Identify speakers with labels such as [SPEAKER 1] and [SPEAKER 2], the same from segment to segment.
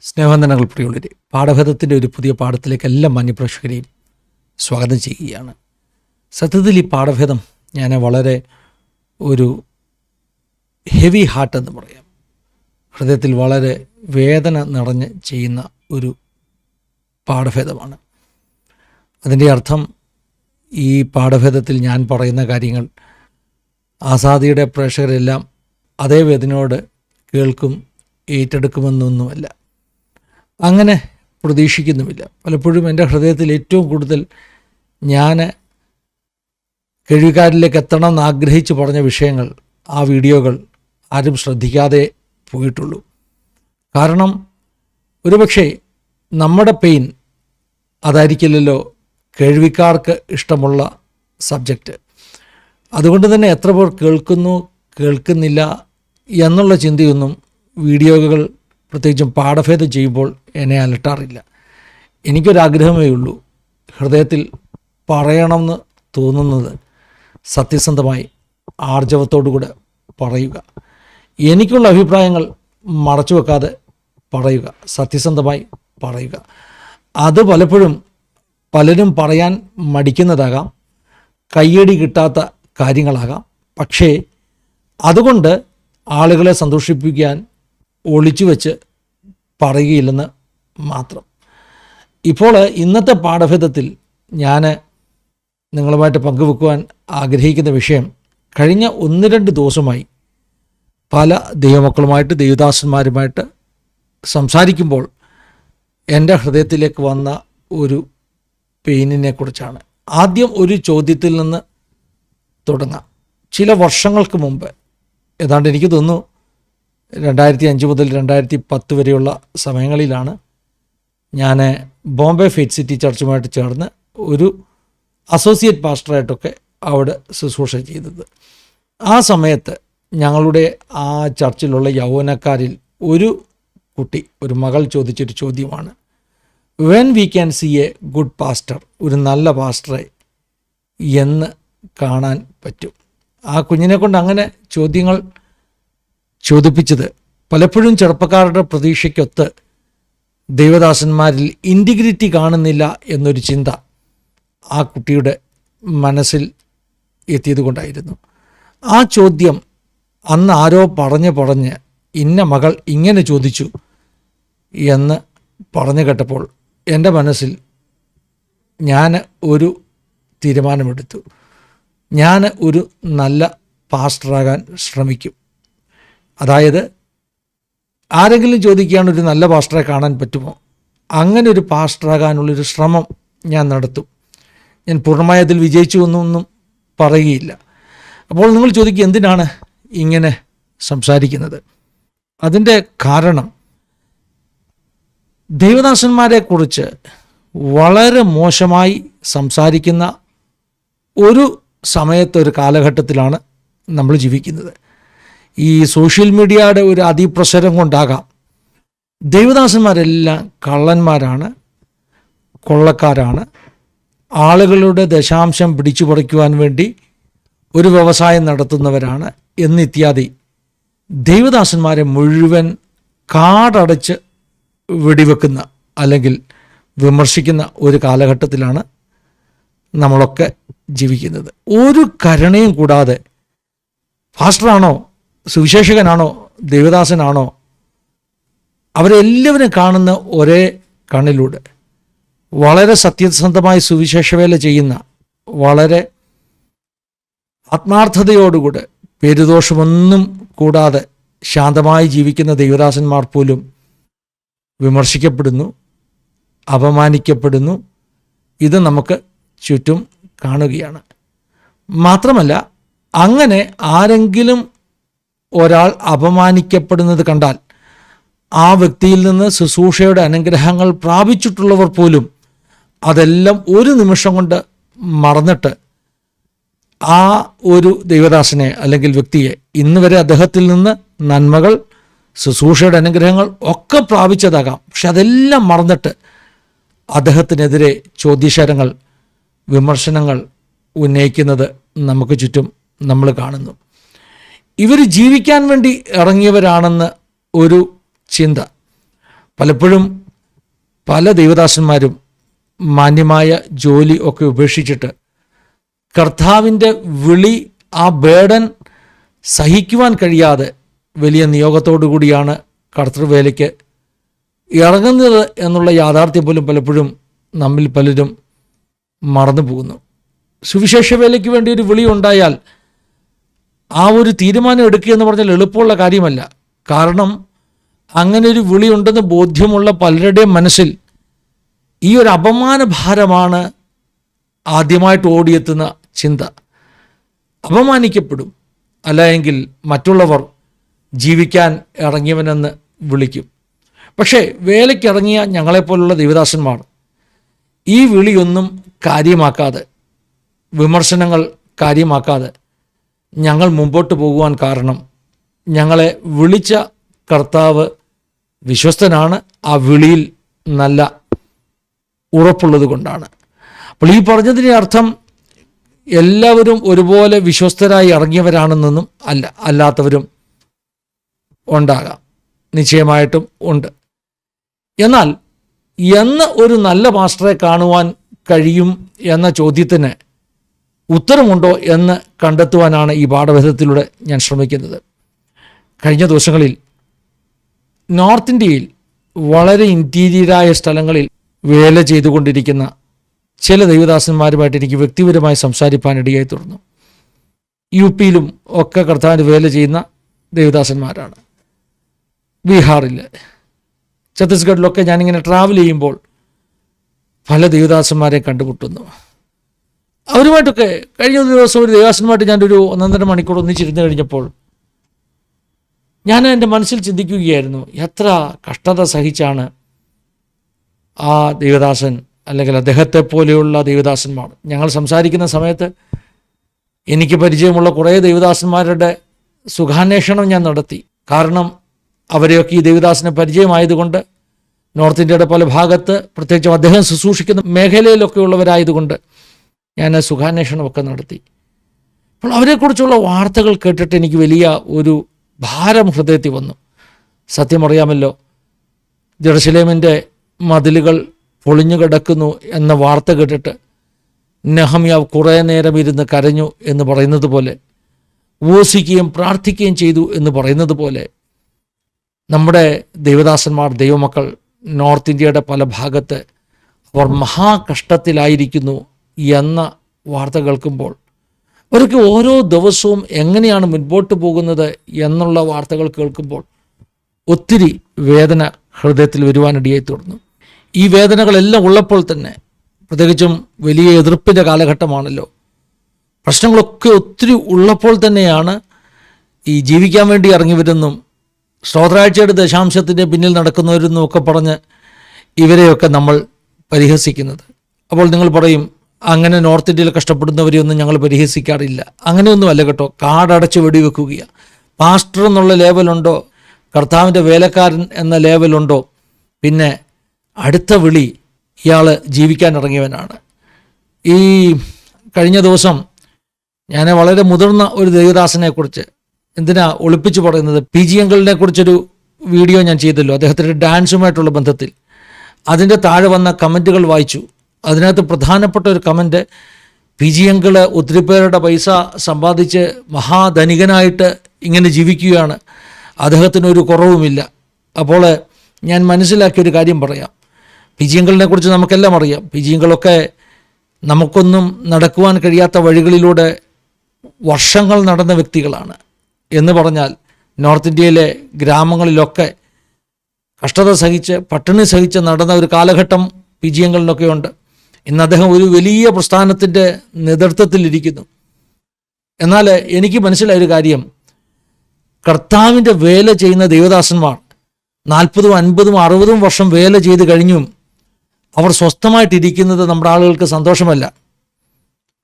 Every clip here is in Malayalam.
[SPEAKER 1] സ്നേഹവന്ദനങ്ങൾ പ്രിയുള്ളവരെ പാഠഭേദത്തിന്റെ ഒരു പുതിയ പാഠത്തിലേക്ക് എല്ലാ മാന്യപ്രേക്ഷകരെയും സ്വാഗതം ചെയ്യുകയാണ്. സത്യത്തിൽ ഈ പാഠഭേദം ഞാൻ വളരെ ഒരു ഹെവി ഹാർട്ട് എന്ന് പറയാം. ഹൃദയത്തിൽ വളരെ വേദന നിറഞ്ഞ് ചെയ്യുന്ന ഒരു പാഠഭേദമാണ്. അതിന്റെ അർത്ഥം ഈ പാഠഭേദത്തിൽ ഞാൻ പറയുന്ന കാര്യങ്ങൾ ആസാദിയുടെ പ്രേക്ഷകരെല്ലാം അതേ വേദനയോട് കേൾക്കും ഏറ്റെടുക്കുമെന്നൊന്നുമല്ല. അങ്ങനെ പ്രതീക്ഷിക്കുന്നുമില്ല. പലപ്പോഴും എന്റെ ഹൃദയത്തിൽ ഏറ്റവും കൂടുതൽ ഞാൻ കഴിവുകാരിലേക്ക് എത്തണം എന്ന് ആഗ്രഹിച്ച് പറഞ്ഞ വിഷയങ്ങൾ ആ വീഡിയോകൾ ആരും ശ്രദ്ധിക്കാതെ പോയിട്ടുള്ളൂ. കാരണം ഒരുപക്ഷെ നമ്മുടെ പെയിൻ അതായിരിക്കില്ലല്ലോ കേൾവിക്കാർക്ക് ഇഷ്ടമുള്ള സബ്ജക്റ്റ്. അതുകൊണ്ട് തന്നെ എത്ര പേർ കേൾക്കുന്നു കേൾക്കുന്നില്ല എന്നുള്ള ചിന്തയൊന്നും വീഡിയോകൾ പ്രത്യേകിച്ചും പാഠഭേദം ചെയ്യുമ്പോൾ എന്നെ അലട്ടാറില്ല. എനിക്കൊരാഗ്രഹമേ ഉള്ളൂ. ഹൃദയത്തിൽ പറയണമെന്ന് തോന്നുന്നത് സത്യസന്ധമായി ആർജവത്തോടുകൂടെ പറയുക. എനിക്കുള്ള അഭിപ്രായങ്ങൾ മറച്ചു വെക്കാതെ പറയുക. സത്യസന്ധമായി പറയുക. അത് പലപ്പോഴും പലരും പറയാൻ മടിക്കുന്നതാകാം. കയ്യടി കിട്ടാത്ത കാര്യങ്ങളാകാം. പക്ഷേ അതുകൊണ്ട് ആളുകളെ സന്തോഷിപ്പിക്കാൻ ഒളിച്ചു വെച്ച് പറയുകയില്ലെന്ന് മാത്രം. ഇപ്പോൾ ഇന്നത്തെ പാഠഭേദത്തിൽ ഞാൻ നിങ്ങളുമായിട്ട് പങ്കുവെക്കുവാൻ ആഗ്രഹിക്കുന്ന വിഷയം കഴിഞ്ഞ ഒന്ന് രണ്ട് ദിവസമായി പല ദൈവമക്കളുമായിട്ട് ദൈവദാസന്മാരുമായിട്ട് സംസാരിക്കുമ്പോൾ എന്റെ ഹൃദയത്തിലേക്ക് വന്ന ഒരു പെയിനിനെ കുറിച്ചാണ് ആദ്യം ഒരു ചോദ്യത്തിൽ നിന്ന് തുടങ്ങാം. ചില വർഷങ്ങൾക്ക് മുമ്പ് ഏതാണ്ട് എനിക്ക് തോന്നുന്നു രണ്ടായിരത്തി അഞ്ച് മുതൽ രണ്ടായിരത്തി പത്ത് വരെയുള്ള സമയങ്ങളിലാണ് ഞാൻ ബോംബെ ഫെയ്റ്റ് സിറ്റി ചർച്ചുമായിട്ട് ചേർന്ന് ഒരു അസോസിയേറ്റ് പാസ്റ്ററായിട്ടൊക്കെ അവിടെ ശുശ്രൂഷ ചെയ്തത്. ആ സമയത്ത് ഞങ്ങളുടെ ആ ചർച്ചിലുള്ള യൗവനക്കാരിൽ ഒരു കുട്ടി ഒരു മകൾ ചോദിച്ചൊരു ചോദ്യമാണ്. When we can see a good pastor ഒരു നല്ല പാസ്റ്ററെ എന്ന് കാണാൻ പറ്റും? ആ കുഞ്ഞിനെ കൊണ്ട് അങ്ങനെ ചോദ്യങ്ങൾ ചോദിപ്പിച്ചത്. പലപ്പോഴും ചെറുപ്പക്കാരുടെ പ്രതീക്ഷയ്ക്കൊത്ത് ദൈവദാസന്മാരിൽ ഇന്റിഗ്രിറ്റി കാണുന്നില്ല എന്നൊരു ചിന്ത ആ കുട്ടിയുടെ മനസ്സിൽ എത്തിയത് കൊണ്ടായിരുന്നു ആ ചോദ്യം അന്ന് ആരോ പറഞ്ഞ് പറഞ്ഞ് ഇന്ന മകൾ ഇങ്ങനെ ചോദിച്ചു എന്ന് പറഞ്ഞു കേട്ടപ്പോൾ എന്റെ മനസ്സിൽ ഞാൻ ഒരു തീരുമാനമെടുത്തു. ഞാൻ ഒരു നല്ല പാസ്റ്ററാകാൻ ശ്രമിക്കും. അതായത് ആരെങ്കിലും ചോദിക്കുകയാണ് ഒരു നല്ല പാസ്റ്ററെ കാണാൻ പറ്റുമോ? അങ്ങനെ ഒരു പാസ്റ്ററാകാനുള്ളൊരു ശ്രമം ഞാൻ നടത്തും. ഞാൻ പൂർണമായി അതിൽ വിജയിച്ചു എന്നൊന്നും പറയുകയില്ല. അപ്പോൾ നിങ്ങൾ ചോദിക്കുക എന്തിനാണ് ഇങ്ങനെ സംസാരിക്കുന്നത്? അതിന്റെ കാരണം ദൈവദാസന്മാരെക്കുറിച്ച് വളരെ മോശമായി സംസാരിക്കുന്ന ഒരു സമയത്തൊരു കാലഘട്ടത്തിലാണ് നമ്മൾ ജീവിക്കുന്നത്. ഈ സോഷ്യൽ മീഡിയയുടെ ഒരു അതിപ്രസരം കൊണ്ടാകാം. ദൈവദാസന്മാരെല്ലാം കള്ളന്മാരാണ് കൊള്ളക്കാരാണ്. ആളുകളുടെ ദശാംശം പിടിച്ചു പറിക്കുവാൻ വേണ്ടി ഒരു വ്യവസായം നടത്തുന്നവരാണ് എന്നിത്യാദി. ദൈവദാസന്മാരെ മുഴുവൻ കാടടച്ച് വെടിവെക്കുന്ന അല്ലെങ്കിൽ വിമർശിക്കുന്ന ഒരു കാലഘട്ടത്തിലാണ് നമ്മളൊക്കെ ജീവിക്കുന്നത്. ഒരു കരുണയും കൂടാതെ ഫാസ്റ്ററാണോ സുവിശേഷകനാണോ ദേവദാസനാണോ അവരെല്ലാവരും കാണുന്ന ഒരേ കണ്ണിലൂടെ വളരെ സത്യസന്ധമായി സുവിശേഷവേല ചെയ്യുന്ന വളരെ ആത്മാർത്ഥതയോടുകൂടെ പേരുദോഷമൊന്നും കൂടാതെ ശാന്തമായി ജീവിക്കുന്ന ദൈവദാസന്മാർ പോലും വിമർശിക്കപ്പെടുന്നു അപമാനിക്കപ്പെടുന്നു. ഇത് നമുക്ക് ചുറ്റും കാണുകയാണ്. മാത്രമല്ല അങ്ങനെ ആരെങ്കിലും ഒരാൾ അപമാനിക്കപ്പെടുന്നത് കണ്ടാൽ ആ വ്യക്തിയിൽ നിന്ന് ശുശ്രൂഷയുടെ അനുഗ്രഹങ്ങൾ പ്രാപിച്ചിട്ടുള്ളവർ പോലും അതെല്ലാം ഒരു നിമിഷം കൊണ്ട് മറന്നിട്ട് ആ ഒരു ദൈവദാസനെ അല്ലെങ്കിൽ വ്യക്തിയെ ഇന്ന് വരെ അദ്ദേഹത്തിൽ നിന്ന് നന്മകൾ ശുശ്രൂഷയുടെ അനുഗ്രഹങ്ങൾ ഒക്കെ പ്രാപിച്ചതാകാം. പക്ഷെ അതെല്ലാം മറന്നിട്ട് അദ്ദേഹത്തിനെതിരെ ചോദ്യശരങ്ങൾ വിമർശനങ്ങൾ ഉന്നയിക്കുന്നത് നമുക്ക് ചുറ്റും നമ്മൾ കാണുന്നു. ഇവർ ജീവിക്കാൻ വേണ്ടി ഇറങ്ങിയവരാണെന്ന് ഒരു ചിന്ത. പലപ്പോഴും പല ദൈവദാസന്മാരും മാന്യമായ ജോലി ഒക്കെ ഉപേക്ഷിച്ചിട്ട് കർത്താവിന്റെ വിളി ആ ബേഡൻ സഹിക്കുവാൻ കഴിയാതെ വലിയ നിയോഗത്തോടു കൂടിയാണ് കർത്തൃവേലയ്ക്ക് ഇറങ്ങുന്നത് എന്നുള്ള യാഥാർത്ഥ്യം പോലും പലപ്പോഴും നമ്മിൽ പലരും മറന്നു പോകുന്നു. സുവിശേഷ വേലയ്ക്ക് വേണ്ടി ഒരു വിളി ഉണ്ടായാൽ ആ ഒരു തീരുമാനം എടുക്കുക എന്ന് പറഞ്ഞാൽ എളുപ്പമുള്ള കാര്യമല്ല. കാരണം അങ്ങനെ ഒരു വിളിയുണ്ടെന്ന് ബോധ്യമുള്ള പലരുടെയും മനസ്സിൽ ഈ ഒരു അപമാന ഭാരമാണ് ആദ്യമായിട്ട് ഓടിയെത്തുന്ന ചിന്ത. അപമാനിക്കപ്പെടും. അല്ല എങ്കിൽ മറ്റുള്ളവർ ജീവിക്കാൻ ഇറങ്ങിയവനെന്ന് വിളിക്കും. പക്ഷേ വേലയ്ക്കിറങ്ങിയ ഞങ്ങളെപ്പോലുള്ള ദേവദാസന്മാർ ഈ വിളിയൊന്നും കാര്യമാക്കാതെ വിമർശനങ്ങൾ കാര്യമാക്കാതെ ഞങ്ങൾ മുമ്പോട്ട് പോകുവാൻ കാരണം ഞങ്ങളെ വിളിച്ച കർത്താവ് വിശ്വസ്തനാണ് ആ വിളിയിൽ നല്ല ഉറപ്പുള്ളത് കൊണ്ടാണ്. അപ്പോൾ ഈ പറഞ്ഞതിന്റെ അർത്ഥം എല്ലാവരും ഒരുപോലെ വിശ്വസ്തരായി ഇറങ്ങിയവരാണെന്നൊന്നും അല്ല അല്ലാത്തവരും ഉണ്ടാകാം. നിശ്ചയമായിട്ടും ഉണ്ട്. എന്നാൽ എന്ന് ഒരു നല്ല മാസ്റ്ററെ കാണുവാൻ കഴിയും എന്ന ചോദ്യത്തിന് ഉത്തരമുണ്ടോ എന്ന് കണ്ടെത്തുവാനാണ് ഈ പാഠഭേദത്തിലൂടെ ഞാൻ ശ്രമിക്കുന്നത്. കഴിഞ്ഞ ദിവസങ്ങളിൽ നോർത്ത് ഇന്ത്യയിൽ വളരെ ഇന്റീരിയറായ സ്ഥലങ്ങളിൽ വേല ചെയ്തുകൊണ്ടിരിക്കുന്ന ചില ദൈവദാസന്മാരുമായിട്ട് എനിക്ക് വ്യക്തിപരമായി സംസാരിപ്പാൻ ഇടയായി തുടർന്നു. യു പിയിലും ഒക്കെ കർത്താവിന് വേല ചെയ്യുന്ന ദേവദാസന്മാരാണ്. ബീഹാറിൽ ഛത്തീസ്ഗഡിലൊക്കെ ഞാനിങ്ങനെ ട്രാവൽ ചെയ്യുമ്പോൾ പല ദേവദാസന്മാരെ കണ്ടുമുട്ടുന്നു. അവരുമായിട്ടൊക്കെ കഴിഞ്ഞ ദിവസം ഒരു ദേവാസനുമായിട്ട് ഞാനൊരു ഒന്നൊന്നര മണിക്കൂർ ഒന്നിച്ചിരുന്ന് കഴിഞ്ഞപ്പോൾ ഞാൻ എന്റെ മനസ്സിൽ ചിന്തിക്കുകയായിരുന്നു എത്ര കഷ്ടത സഹിച്ചാണ് ആ ദേവദാസൻ അല്ലെങ്കിൽ അദ്ദേഹത്തെ പോലെയുള്ള ദേവദാസന്മാർ. ഞങ്ങൾ സംസാരിക്കുന്ന സമയത്ത് എനിക്ക് പരിചയമുള്ള കുറേ ദേവദാസന്മാരുടെ സുഖാന്വേഷണം ഞാൻ നടത്തി. കാരണം അവരെയൊക്കെ ഈ ദേവദാസിനെ പരിചയമായതുകൊണ്ട് നോർത്ത് ഇന്ത്യയുടെ പല ഭാഗത്ത് പ്രത്യേകിച്ചും അദ്ദേഹം ശുശ്രൂഷിക്കുന്ന മേഖലയിലൊക്കെ ഉള്ളവരായതുകൊണ്ട് ഞാൻ സുഖാന്വേഷണമൊക്കെ നടത്തി. അപ്പോൾ അവരെക്കുറിച്ചുള്ള വാർത്തകൾ കേട്ടിട്ട് എനിക്ക് വലിയ ഒരു ഭാരം ഹൃദയത്തിൽ വന്നു. സത്യമറിയാമല്ലോ ജെറുസലേമിന്റെ മതിലുകൾ പൊളിഞ്ഞു കിടക്കുന്നു എന്ന വാർത്ത കേട്ടിട്ട് നെഹമ്യാവ് കുറേ നേരം ഇരുന്ന് കരഞ്ഞു എന്ന് പറയുന്നത് പോലെ ഊസിക്കുകയും പ്രാർത്ഥിക്കുകയും ചെയ്തു എന്ന് പറയുന്നത് പോലെ നമ്മുടെ ദൈവദാസന്മാർ ദൈവമക്കൾ നോർത്ത് ഇന്ത്യയുടെ പല ഭാഗത്ത് അവർ മഹാകഷ്ടത്തിലായിരിക്കുന്നു എന്ന വാർത്ത കേൾക്കുമ്പോൾ അവർക്ക് ഓരോ ദിവസവും എങ്ങനെയാണ് മുൻപോട്ട് പോകുന്നത് എന്നുള്ള വാർത്തകൾ കേൾക്കുമ്പോൾ ഒത്തിരി വേദന ഹൃദയത്തിൽ വരുവാനിടയായി തുടർന്നു ഈ വേദനകളെല്ലാം ഉള്ളപ്പോൾ തന്നെ പ്രത്യേകിച്ചും വലിയ എതിർപ്പിന്റെ കാലഘട്ടമാണല്ലോ. പ്രശ്നങ്ങളൊക്കെ ഒത്തിരി ഉള്ളപ്പോൾ തന്നെയാണ് ഈ ജീവിക്കാൻ വേണ്ടി ഇറങ്ങി വരുന്നും ശ്രോത്രാഴ്ചയുടെ ദശാംശത്തിന്റെ പിന്നിൽ നടക്കുന്നവരെന്നും ഒക്കെ പറഞ്ഞ് ഇവരെയൊക്കെ നമ്മൾ പരിഹസിക്കുന്നത്. അപ്പോൾ നിങ്ങൾ പറയും അങ്ങനെ നോർത്ത് ഇന്ത്യയിൽ കഷ്ടപ്പെടുന്നവരെയൊന്നും ഞങ്ങൾ പരിഹസിക്കാറില്ല. അങ്ങനെയൊന്നുമല്ല കേട്ടോ. കാടടച്ച് വെടിവെക്കുകയാണ് പാസ്റ്റർ എന്നുള്ള ലേവലുണ്ടോ? കർത്താവിന്റെ വേലക്കാരൻ എന്ന ലേവലുണ്ടോ? പിന്നെ അടുത്ത വിളി ഇയാൾ ജീവിക്കാൻ ഇറങ്ങിയവനാണ്. ഈ കഴിഞ്ഞ ദിവസം ഞാൻ വളരെ മുതിർന്ന ഒരു ദൈവദാസനെക്കുറിച്ച് എന്തിനാ ഒളിപ്പിച്ച് പറയുന്നത്? പി ജി അങ്കിളിനെ കുറിച്ചൊരു വീഡിയോ ഞാൻ ചെയ്തല്ലോ. അദ്ദേഹത്തിന്റെ ഡാൻസുമായിട്ടുള്ള ബന്ധത്തിൽ. അതിന്റെ താഴെ വന്ന കമന്റുകൾ വായിച്ചു. അതിനകത്ത് പ്രധാനപ്പെട്ട ഒരു കമന്റ് പി ജി അങ്കിൾ ഒത്തിരി പേരുടെ പൈസ സമ്പാദിച്ച് മഹാധനികനായിട്ട് ഇങ്ങനെ ജീവിക്കുകയാണ്. അദ്ദേഹത്തിന് ഒരു കുറവുമില്ല. അപ്പോൾ ഞാൻ മനസ്സിലാക്കിയ ഒരു കാര്യം പറയാം. പി ജി അങ്കിളിനെ കുറിച്ച് നമുക്കെല്ലാം അറിയാം. പി ജി അങ്കിളൊക്കെ നമുക്കൊന്നും നടക്കുവാൻ കഴിയാത്ത വഴികളിലൂടെ വർഷങ്ങൾ നടന്ന വ്യക്തികളാണ്. എന്ന് പറഞ്ഞാൽ നോർത്ത് ഇന്ത്യയിലെ ഗ്രാമങ്ങളിലൊക്കെ കഷ്ടത സഹിച്ച് പട്ടിണി സഹിച്ച് നടന്ന ഒരു കാലഘട്ടം പി ജി അങ്കിളിനൊക്കെ ഉണ്ട് ഇന്ന് അദ്ദേഹം ഒരു വലിയ പ്രസ്ഥാനത്തിന്റെ നേതൃത്വത്തിലിരിക്കുന്നു. എന്നാൽ എനിക്ക് മനസ്സിലായ ഒരു കാര്യം. കർത്താവിന്റെ വേല ചെയ്യുന്ന ദേവദാസന്മാർ നാൽപ്പതും അൻപതും അറുപതും വർഷം വേല ചെയ്ത് കഴിഞ്ഞും അവർ സ്വസ്ഥമായിട്ടിരിക്കുന്നത് നമ്മുടെ ആളുകൾക്ക് സന്തോഷമല്ല.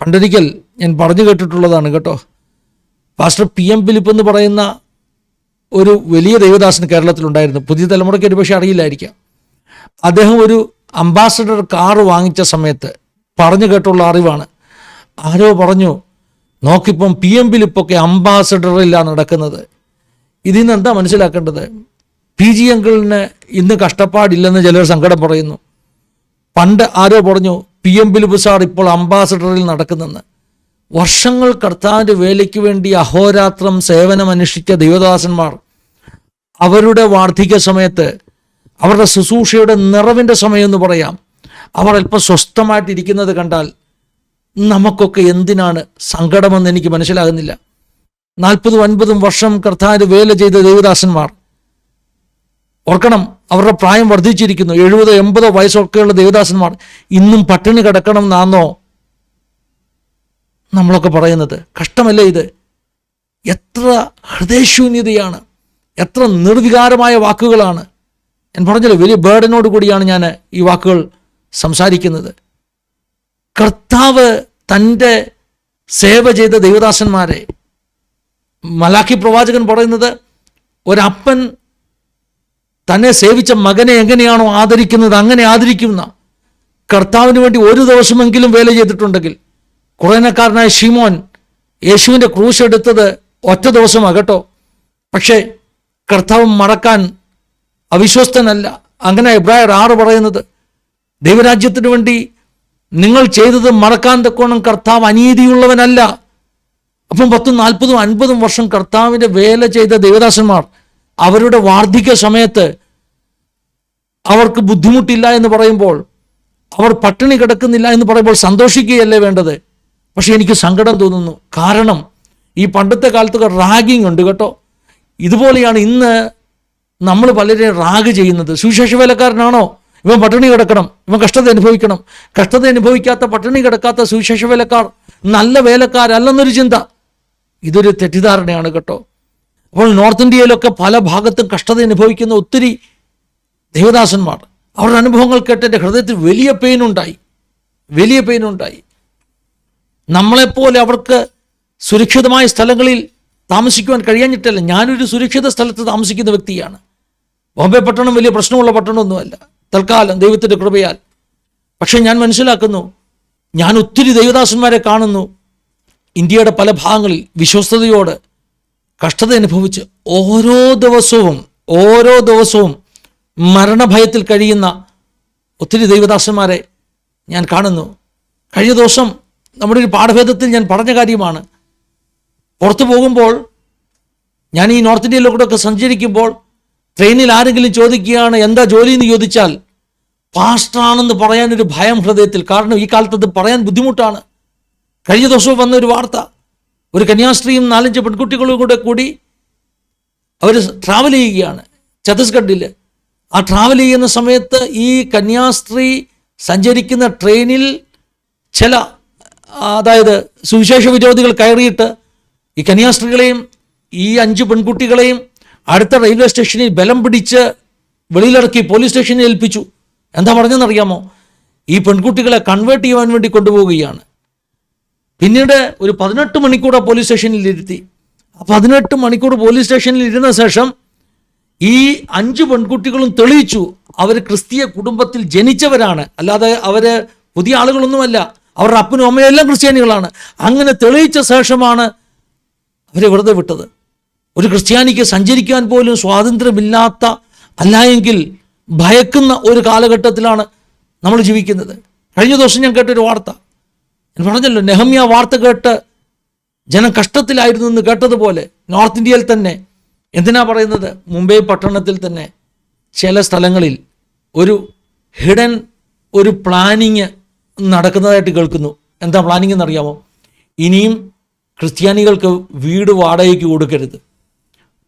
[SPEAKER 1] പണ്ടൊരിക്കൽ ഞാൻ പറഞ്ഞു കേട്ടിട്ടുള്ളതാണ് കേട്ടോ. പാസ്റ്റർ പി എം ഫിലിപ്പ് എന്ന് പറയുന്ന ഒരു വലിയ ദൈവദാസൻ കേരളത്തിലുണ്ടായിരുന്നു. പുതിയ തലമുറയ്ക്ക് ഒരു പക്ഷേ അറിയില്ലായിരിക്കാം. അദ്ദേഹം ഒരു അംബാസഡർ കാറ് വാങ്ങിച്ച സമയത്ത് പറഞ്ഞു കേട്ടുള്ള അറിവാണ്. ആരോ പറഞ്ഞു നോക്കിപ്പം പി എം ബിലിപ്പൊക്കെ അംബാസഡറില്ല നടക്കുന്നത്. ഇതിൽ നിന്ന് എന്താ മനസ്സിലാക്കേണ്ടത്? പി ജി അങ്കിളിന് ഇന്ന് കഷ്ടപ്പാടില്ലെന്ന് ചിലർ സങ്കടം പറയുന്നു. പണ്ട് ആരോ പറഞ്ഞു പി എം ബിലിപ്പ് സാർ ഇപ്പോൾ അംബാസഡറിൽ നടക്കുന്നെന്ന്. വർഷങ്ങൾ കർത്താവിന്റെ വേലയ്ക്ക് വേണ്ടി അഹോരാത്രം സേവനമനുഷ്ഠിച്ച ദൈവദാസന്മാർ അവരുടെ വാർദ്ധക്യ സമയത്ത് അവരുടെ ശുശ്രൂഷയുടെ നിറവിന്റെ സമയം എന്ന് പറയാം. അവർ അല്പം സ്വസ്ഥമായിട്ടിരിക്കുന്നത് കണ്ടാൽ നമുക്കൊക്കെ എന്തിനാണ് സങ്കടമെന്ന് എനിക്ക് മനസ്സിലാകുന്നില്ല. നാൽപ്പതും അൻപതും വർഷം കർത്താവിന് വേല ചെയ്ത ദേവദാസന്മാർ. ഓർക്കണം അവരുടെ പ്രായം വർദ്ധിച്ചിരിക്കുന്നു. എഴുപതോ എൺപതോ വയസ്സൊക്കെയുള്ള ദേവദാസന്മാർ ഇന്നും പട്ടിണി കിടക്കണം എന്നാന്നോ നമ്മളൊക്കെ പറയുന്നത്. കഷ്ടമല്ലേ ഇത്? എത്ര ഹൃദയശൂന്യതയാണ്. എത്ര നിർവികാരമായ വാക്കുകളാണ്. ഞാൻ പറഞ്ഞല്ലോ വലിയ ബേർഡനോട് കൂടിയാണ് ഞാൻ ഈ വാക്കുകൾ സംസാരിക്കുന്നത്. കർത്താവ് തന്റെ സേവ ചെയ്ത ദൈവദാസന്മാരെ മലാഖി പ്രവാചകൻ പറയുന്നത് ഒരപ്പൻ തന്നെ സേവിച്ച മകനെ എങ്ങനെയാണോ ആദരിക്കുന്നത് അങ്ങനെ ആദരിക്കുന്ന കർത്താവിന് വേണ്ടി ഒരു ദിവസമെങ്കിലും വേല ചെയ്തിട്ടുണ്ടെങ്കിൽ കുറേനക്കാരനായ ഷിമോൻ യേശുവിന്റെ ക്രൂശ് എടുത്തത് ഒറ്റ ദിവസമാകട്ടോ. പക്ഷേ കർത്താവ് മറക്കാൻ അവിശ്വസ്തനല്ല. അങ്ങനെ ഇബ്രായർ ആറ് പറയുന്നത് ദൈവരാജ്യത്തിന് വേണ്ടി നിങ്ങൾ ചെയ്തത് മറക്കാൻ തക്കോണം കർത്താവ് അനീതിയുള്ളവനല്ല. അപ്പം പത്തും നാൽപ്പതും അൻപതും വർഷം കർത്താവിന്റെ വേല ചെയ്ത ദേവദാസന്മാർ അവരുടെ വാർദ്ധക്യ സമയത്ത് അവർക്ക് ബുദ്ധിമുട്ടില്ല എന്ന് പറയുമ്പോൾ അവർ പട്ടിണി കിടക്കുന്നില്ല എന്ന് പറയുമ്പോൾ സന്തോഷിക്കുകയല്ലേ വേണ്ടത്? പക്ഷെ എനിക്ക് സങ്കടം തോന്നുന്നു. കാരണം ഈ പണ്ടത്തെ കാലത്തൊക്കെ റാഗിങ് ഉണ്ട് കേട്ടോ. ഇതുപോലെയാണ് ഇന്ന് നമ്മൾ പലരെയും റാഗ് ചെയ്യുന്നത്. സുവിശേഷ വേലക്കാരനാണോ? ഇവൻ പട്ടിണി കിടക്കണം. ഇവൻ കഷ്ടത അനുഭവിക്കണം. കഷ്ടത അനുഭവിക്കാത്ത പട്ടിണി കിടക്കാത്ത സുവിശേഷ വേലക്കാർ നല്ല വേലക്കാരല്ലെന്നൊരു ചിന്ത. ഇതൊരു തെറ്റിദ്ധാരണയാണ് കേട്ടോ. അപ്പോൾ നോർത്ത് ഇന്ത്യയിലൊക്കെ പല ഭാഗത്തും കഷ്ടത അനുഭവിക്കുന്ന ഒത്തിരി ദേവദാസന്മാർ. അവരുടെ അനുഭവങ്ങൾ കേട്ട് എന്റെ ഹൃദയത്തിൽ വലിയ പെയിനുണ്ടായി വലിയ പെയിനുണ്ടായി നമ്മളെപ്പോലെ അവർക്ക് സുരക്ഷിതമായ സ്ഥലങ്ങളിൽ താമസിക്കുവാൻ കഴിയാഞ്ഞിട്ടല്ല. ഞാനൊരു സുരക്ഷിത സ്ഥലത്ത് താമസിക്കുന്ന വ്യക്തിയാണ്. ബോംബെ പട്ടണം വലിയ പ്രശ്നമുള്ള പട്ടണമൊന്നുമല്ല. തൽക്കാലം ദൈവത്തിന്റെ കൃപയാൽ. പക്ഷേ ഞാൻ മനസ്സിലാക്കുന്നു ഞാൻ ഒത്തിരി ദൈവദാസന്മാരെ കാണുന്നു. ഇന്ത്യയുടെ പല ഭാഗങ്ങളിൽ വിശ്വസ്തയോട് കഷ്ടത അനുഭവിച്ച് ഓരോ ദിവസവും ഓരോ ദിവസവും മരണഭയത്തിൽ കഴിയുന്ന ഒത്തിരി ദൈവദാസന്മാരെ ഞാൻ കാണുന്നു. കഴിഞ്ഞ ദിവസം നമ്മുടെ ഒരു പാഠഭേദത്തിൽ ഞാൻ പറഞ്ഞ കാര്യമാണ്. പുറത്തു പോകുമ്പോൾ ഞാൻ ഈ നോർത്ത് ഇന്ത്യയിലൂടെയൊക്കെ സഞ്ചരിക്കുമ്പോൾ ട്രെയിനിൽ ആരെങ്കിലും ചോദിക്കുകയാണ് എന്താ ജോലി? എന്ന് ചോദിച്ചാൽ പാസ്റ്ററാണെന്ന് ഒരു ഭയം ഹൃദയത്തിൽ. കാരണം ഈ കാലത്ത് അത് പറയാൻ ബുദ്ധിമുട്ടാണ്. കഴിഞ്ഞ ദിവസവും വന്ന ഒരു വാർത്ത ഒരു കന്യാസ്ത്രീയും നാലഞ്ച് പെൺകുട്ടികളും കൂടെ കൂടി അവർ ട്രാവൽ ചെയ്യുകയാണ് ഛത്തീസ്ഗഡിൽ ആ ട്രാവൽ ചെയ്യുന്ന സമയത്ത് ഈ കന്യാസ്ത്രീ സഞ്ചരിക്കുന്ന ട്രെയിനിൽ ചില അതായത് സുവിശേഷ വിരോധികൾ കയറിയിട്ട് ഈ കന്യാസ്ത്രീകളെയും ഈ അഞ്ച് പെൺകുട്ടികളെയും അടുത്ത റെയിൽവേ സ്റ്റേഷനിൽ ബലം പിടിച്ച് വെളിയിലിറക്കി പോലീസ് സ്റ്റേഷനിൽ ഏൽപ്പിച്ചു. എന്താ പറഞ്ഞെന്നറിയാമോ ഈ പെൺകുട്ടികളെ കൺവേർട്ട് ചെയ്യുവാൻ വേണ്ടി കൊണ്ടുപോവുകയാണ്. പിന്നീട് ഒരു പതിനെട്ട് മണിക്കൂർ പോലീസ് സ്റ്റേഷനിൽ ഇരുത്തി. ആ പതിനെട്ട് മണിക്കൂർ പോലീസ് സ്റ്റേഷനിൽ ഇരുന്ന ശേഷം ഈ അഞ്ച് പെൺകുട്ടികളും തെളിയിച്ചു. അവർ ക്രിസ്തീയ കുടുംബത്തിൽ ജനിച്ചവരാണ്. അല്ലാതെ അവർ പുതിയ ആളുകളൊന്നുമല്ല. അവരുടെ അപ്പനും അമ്മയും എല്ലാം ക്രിസ്ത്യാനികളാണ്. അങ്ങനെ തെളിയിച്ച ശേഷമാണ് അവരെ വെറുതെ വിട്ടത്. ഒരു ക്രിസ്ത്യാനിക്ക് സഞ്ചരിക്കാൻ പോലും സ്വാതന്ത്ര്യമില്ലാത്ത അല്ലായെങ്കിൽ ഭയക്കുന്ന ഒരു കാലഘട്ടത്തിലാണ് നമ്മൾ ജീവിക്കുന്നത്. കഴിഞ്ഞ ദിവസം ഞാൻ കേട്ടൊരു വാർത്ത. ഞാൻ പറഞ്ഞല്ലോ നെഹമ്യ വാർത്ത കേട്ട് ജനം കഷ്ടത്തിലായിരുന്നു എന്ന് കേട്ടതുപോലെ നോർത്ത് ഇന്ത്യയിൽ തന്നെ. എന്തിനാ പറയുന്നത്? മുംബൈ പട്ടണത്തിൽ തന്നെ ചില സ്ഥലങ്ങളിൽ ഒരു ഹിഡൻ ഒരു പ്ലാനിങ് നടക്കുന്നതായിട്ട് കേൾക്കുന്നു. എന്താ പ്ലാനിങ് എന്നറിയാമോ? ഇനിയും ക്രിസ്ത്യാനികൾക്ക് വീട് വാടകയ്ക്ക് കൊടുക്കരുത്.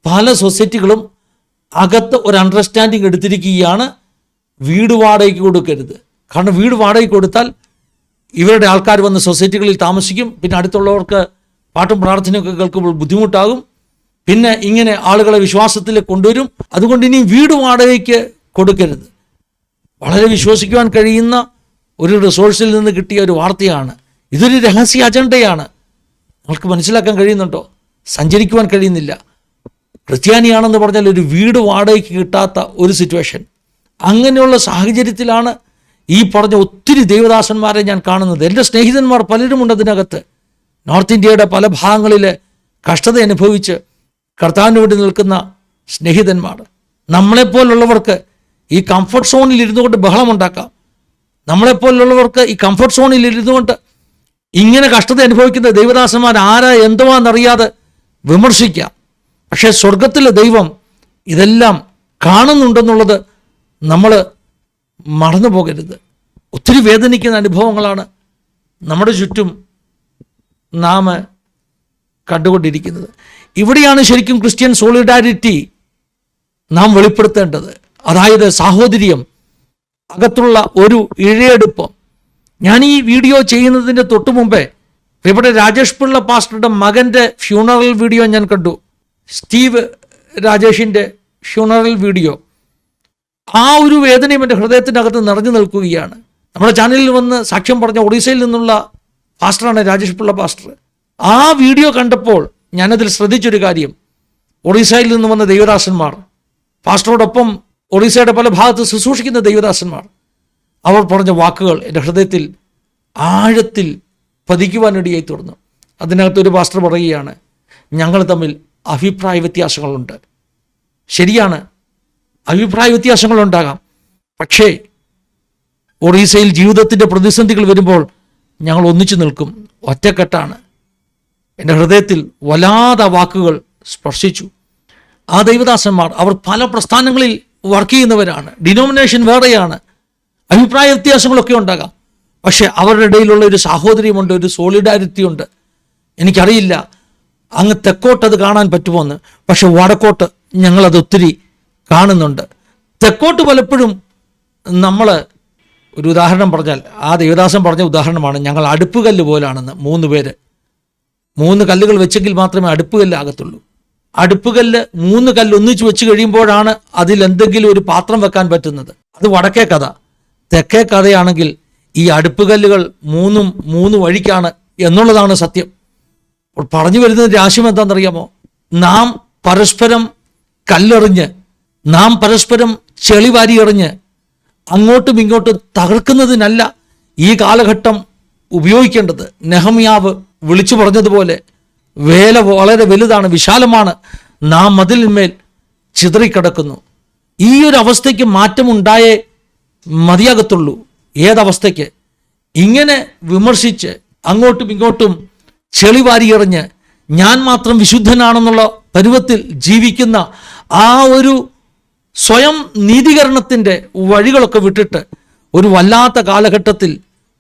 [SPEAKER 1] പല സൊസൈറ്റികളും അകത്ത് ഒരു അണ്ടർസ്റ്റാൻഡിങ് എടുത്തിരിക്കുകയാണ് വീട് വാടകയ്ക്ക് കൊടുക്കരുത്. കാരണം വീട് വാടകയ്ക്ക് കൊടുത്താൽ ഇവരുടെ ആൾക്കാർ വന്ന് സൊസൈറ്റികളിൽ താമസിക്കും. പിന്നെ അടുത്തുള്ളവർക്ക് പാട്ടും പ്രാർത്ഥനയൊക്കെ കേൾക്കുമ്പോൾ ബുദ്ധിമുട്ടാകും. പിന്നെ ഇങ്ങനെ ആളുകളെ വിശ്വാസത്തിൽ കൊണ്ടുവരും. അതുകൊണ്ട് ഇനി വീട് വാടകയ്ക്ക് കൊടുക്കരുത്. വളരെ വിശ്വസിക്കുവാൻ കഴിയുന്ന ഒരു റിസോഴ്സിൽ നിന്ന് കിട്ടിയ ഒരു വാർത്തയാണ്. ഇതൊരു രഹസ്യ അജണ്ടയാണ് നമുക്ക് മനസ്സിലാക്കാൻ കഴിയുന്നുണ്ടോ? സഞ്ചരിക്കുവാൻ കഴിയുന്നില്ല. ക്രിസ്ത്യാനിയാണെന്ന് പറഞ്ഞാൽ ഒരു വീട് വാടകയ്ക്ക് കിട്ടാത്ത ഒരു സിറ്റുവേഷൻ അങ്ങനെയുള്ള സാഹചര്യത്തിലാണ് ഈ പറഞ്ഞ ഒത്തിരി ദേവദാസന്മാരെ ഞാൻ കാണുന്നത്. എന്റെ സ്നേഹിതന്മാർ പലരുമുണ്ട് അതിനകത്ത്. നോർത്ത് ഇന്ത്യയുടെ പല ഭാഗങ്ങളിൽ കഷ്ടത അനുഭവിച്ച് കർത്താവിന് വേണ്ടി നിൽക്കുന്ന സ്നേഹിതന്മാർ. നമ്മളെപ്പോലുള്ളവർക്ക് ഈ കംഫർട്ട് സോണിൽ ഇരുന്നു കൊണ്ട് ബഹളമുണ്ടാക്കാം നമ്മളെപ്പോലുള്ളവർക്ക് ഈ കംഫർട്ട് സോണിൽ ഇരുന്നു കൊണ്ട് ഇങ്ങനെ കഷ്ടത അനുഭവിക്കുന്ന ദൈവദാസന്മാർ ആരാ എന്തുവാന്നറിയാതെ വിമർശിക്കാം. പക്ഷേ സ്വർഗത്തിലെ ദൈവം ഇതെല്ലാം കാണുന്നുണ്ടെന്നുള്ളത് നമ്മൾ മറന്നു പോകരുത് ഒത്തിരി വേദനിക്കുന്ന അനുഭവങ്ങളാണ് നമ്മുടെ ചുറ്റും നാം കണ്ടുകൊണ്ടിരിക്കുന്നത്. ഇവിടെയാണ് ശരിക്കും ക്രിസ്ത്യൻ സോളിഡാരിറ്റി നാം വെളിപ്പെടുത്തേണ്ടത്. അതായത് സാഹോദര്യം അകത്തുള്ള ഒരു ഇഴയെടുപ്പം. ഞാൻ ഈ വീഡിയോ ചെയ്യുന്നതിന്റെ തൊട്ടു മുമ്പേ ഇവിടെ രാജേഷ് പിള്ള പാസ്റ്ററുടെ മകന്റെ ഫ്യൂണറൽ വീഡിയോ ഞാൻ കണ്ടു. സ്റ്റീവ് രാജേഷിന്റെ ഫ്യൂണറൽ വീഡിയോ ആ ഒരു വേദനയും എന്റെ ഹൃദയത്തിന്റെ അകത്ത് നിറഞ്ഞു നിൽക്കുകയാണ്. നമ്മുടെ ചാനലിൽ വന്ന് സാക്ഷ്യം പറഞ്ഞ ഒഡീസയിൽ നിന്നുള്ള പാസ്റ്ററാണ് രാജേഷ് പിള്ള പാസ്റ്റർ. ആ വീഡിയോ കണ്ടപ്പോൾ ഞാനതിൽ ശ്രദ്ധിച്ചൊരു കാര്യം. ഒഡീസയിൽ നിന്ന് വന്ന ദൈവദാസന്മാർ പാസ്റ്ററോടൊപ്പം ഒഡീസയുടെ പല ഭാഗത്ത് ശുശ്രൂഷിക്കുന്ന ദൈവദാസന്മാർ അവർ പറഞ്ഞ വാക്കുകൾ എന്റെ ഹൃദയത്തിൽ ആഴത്തിൽ പതിക്കുവാനിടയായി അതിനകത്ത് ഒരു പാസ്റ്റർ പറയുകയാണ് ഞങ്ങൾ തമ്മിൽ അഭിപ്രായ വ്യത്യാസങ്ങളുണ്ട്. ശരിയാണ് അഭിപ്രായ വ്യത്യാസങ്ങളുണ്ടാകാം. പക്ഷേ ഒറീസയിൽ ജീവിതത്തിന്റെ പ്രതിസന്ധികൾ വരുമ്പോൾ ഞങ്ങൾ ഒന്നിച്ചു നിൽക്കും. ഒറ്റക്കെട്ടാണ്. എന്റെ ഹൃദയത്തിൽ വല്ലാതെ വാക്കുകൾ സ്പർശിച്ചു. ആ ദൈവദാസന്മാർ അവർ പല പ്രസ്ഥാനങ്ങളിൽ വർക്ക് ചെയ്യുന്നവരാണ്. ഡിനോമിനേഷൻ വേറെയാണ്. അഭിപ്രായ വ്യത്യാസങ്ങളൊക്കെ ഉണ്ടാകാം. പക്ഷേ അവരുടെ ഇടയിലുള്ള ഒരു സാഹോദര്യമുണ്ട് ഒരു സോളിഡാരിറ്റി ഉണ്ട്. എനിക്കറിയില്ല. അങ്ങ് തെക്കോട്ട് അത് കാണാൻ പറ്റുമോന്ന്? പക്ഷെ വടക്കോട്ട് ഞങ്ങളത് ഒത്തിരി കാണുന്നുണ്ട്. തെക്കോട്ട് പലപ്പോഴും നമ്മൾ ഒരു ഉദാഹരണം പറഞ്ഞാൽ ആ ദേവദാസൻ പറഞ്ഞ ഉദാഹരണമാണ് ഞങ്ങൾ അടുപ്പുകല്ല് പോലാണെന്ന് മൂന്ന് പേര്. മൂന്ന് കല്ലുകൾ വെച്ചെങ്കിൽ മാത്രമേ അടുപ്പുകല്ല് ആകത്തുള്ളൂ. അടുപ്പുകല്ല് മൂന്ന് കല്ല് ഒന്നിച്ച് വെച്ച് കഴിയുമ്പോഴാണ് അതിൽ എന്തെങ്കിലും ഒരു പാത്രം വെക്കാൻ പറ്റുന്നത്. അത് വടക്കേ കഥ. തെക്കേ കഥയാണെങ്കിൽ ഈ അടുപ്പുകല്ലുകൾ മൂന്നും മൂന്ന് വഴിക്കാണ് എന്നുള്ളതാണ് സത്യം. അപ്പോൾ പറഞ്ഞു വരുന്ന ആശയം എന്താണെന്നറിയാമോ? നാം പരസ്പരം കല്ലെറിഞ്ഞ് നാം പരസ്പരം ചെളി വാരി എറിഞ്ഞ് അങ്ങോട്ടും ഇങ്ങോട്ടും തകർക്കുന്നതിനല്ല ഈ കാലഘട്ടം ഉപയോഗിക്കേണ്ടത്. നെഹമിയാവ് വിളിച്ചു പറഞ്ഞതുപോലെ വേല വളരെ വലുതാണ് വിശാലമാണ്. നാം മതിലിന്മേൽ ചിതറിക്കിടക്കുന്നു. ഈ ഒരു അവസ്ഥയ്ക്ക് മാറ്റമുണ്ടായേ മതിയാകത്തുള്ളൂ. ഏതവസ്ഥയ്ക്ക്? ഇങ്ങനെ വിമർശിച്ച് അങ്ങോട്ടും ഇങ്ങോട്ടും ചെളി വാരിയെറിഞ്ഞ് ഞാൻ മാത്രം വിശുദ്ധനാണെന്നുള്ള പരുവത്തിൽ ജീവിക്കുന്ന ആ ഒരു സ്വയം നീതീകരണത്തിന്റെ വഴികളൊക്കെ വിട്ടിട്ട് ഒരു വല്ലാത്ത കാലഘട്ടത്തിൽ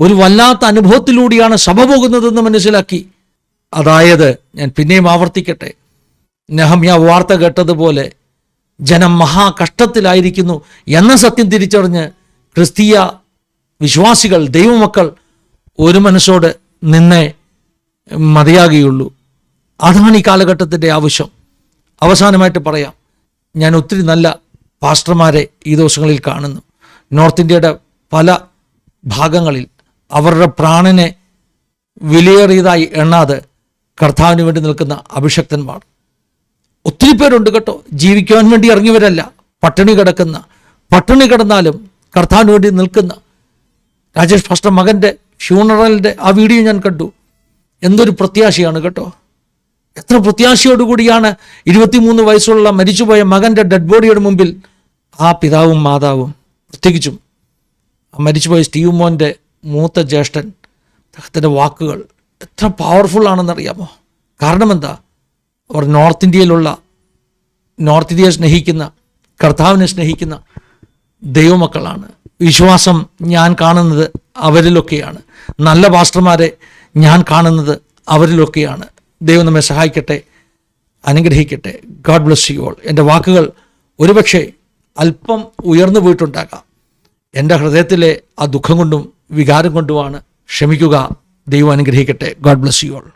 [SPEAKER 1] ഒരു വല്ലാത്ത അനുഭവത്തിലൂടെയാണ് സഭ പോകുന്നതെന്ന് മനസ്സിലാക്കി. അതായത് ഞാൻ പിന്നെയും ആവർത്തിക്കട്ടെ. നെഹമ്യ വാർത്ത കേട്ടതുപോലെ ജനം മഹാകഷ്ടത്തിലായിരിക്കുന്നു എന്ന സത്യം തിരിച്ചറിഞ്ഞ് ക്രിസ്തീയ വിശ്വാസികൾ ദൈവമക്കൾ ഒരു മനസ്സോട് നിന്നേ മതിയാകുകയുള്ളൂ അതാണ് ഈ കാലഘട്ടത്തിന്റെ ആവശ്യം. അവസാനമായിട്ട് പറയാം ഞാൻ ഒത്തിരി നല്ല പാസ്റ്റർമാരെ ഈ ദിവസങ്ങളിൽ കാണുന്നു. നോർത്ത് ഇന്ത്യയുടെ പല ഭാഗങ്ങളിൽ അവരുടെ പ്രാണനെ വിലയേറിയതായി എണ്ണാതെ കർത്താവിന് വേണ്ടി നിൽക്കുന്ന അഭിഷക്തന്മാർ. ഒത്തിരി പേരുണ്ട് കേട്ടോ. ജീവിക്കുവാൻ വേണ്ടി ഇറങ്ങിയവരല്ല. പട്ടിണി കിടക്കുന്ന പട്ടിണി കിടന്നാലും കർത്താവിന് വേണ്ടി നിൽക്കുന്ന. രാജേഷ് ഫാസ്റ്റർ മകന്റെ ഫ്യൂണറലിന്റെ ആ വീഡിയോ ഞാൻ കണ്ടു. എന്തൊരു പ്രത്യാശയാണ് കേട്ടോ? എത്ര പ്രത്യാശയോടുകൂടിയാണ് ഇരുപത്തിമൂന്ന് വയസ്സുള്ള മരിച്ചുപോയ മകന്റെ ഡെഡ് ബോഡിയുടെ മുമ്പിൽ ആ പിതാവും മാതാവും പ്രത്യേകിച്ചും ആ മരിച്ചുപോയ സ്റ്റീവ് മോന്റെ മൂത്ത ജ്യേഷ്ഠൻ അദ്ദേഹത്തിന്റെ വാക്കുകൾ എത്ര പവർഫുൾ ആണെന്നറിയാമോ? കാരണം എന്താ? അവർ നോർത്ത് ഇന്ത്യയിലുള്ള നോർത്ത് ഇന്ത്യയെ സ്നേഹിക്കുന്ന കർത്താവിനെ സ്നേഹിക്കുന്ന ദൈവമക്കളാണ്. വിശ്വാസം ഞാൻ കാണുന്നത് അവരിലൊക്കെയാണ്. നല്ല പാസ്റ്റർമാരെ ഞാൻ കാണുന്നത് അവരിലൊക്കെയാണ്. ദൈവം നമ്മെ സഹായിക്കട്ടെ അനുഗ്രഹിക്കട്ടെ. ഗാഡ് ബ്ലസ് യു ഓൾ എന്റെ വാക്കുകൾ ഒരുപക്ഷെ അല്പം ഉയർന്നു പോയിട്ടുണ്ടാകാം. എന്റെ ഹൃദയത്തിലെ ആ ദുഃഖം കൊണ്ടും വികാരം കൊണ്ടുമാണ് ക്ഷമിക്കുക. ദൈവം അനുഗ്രഹിക്കട്ടെ. God bless you all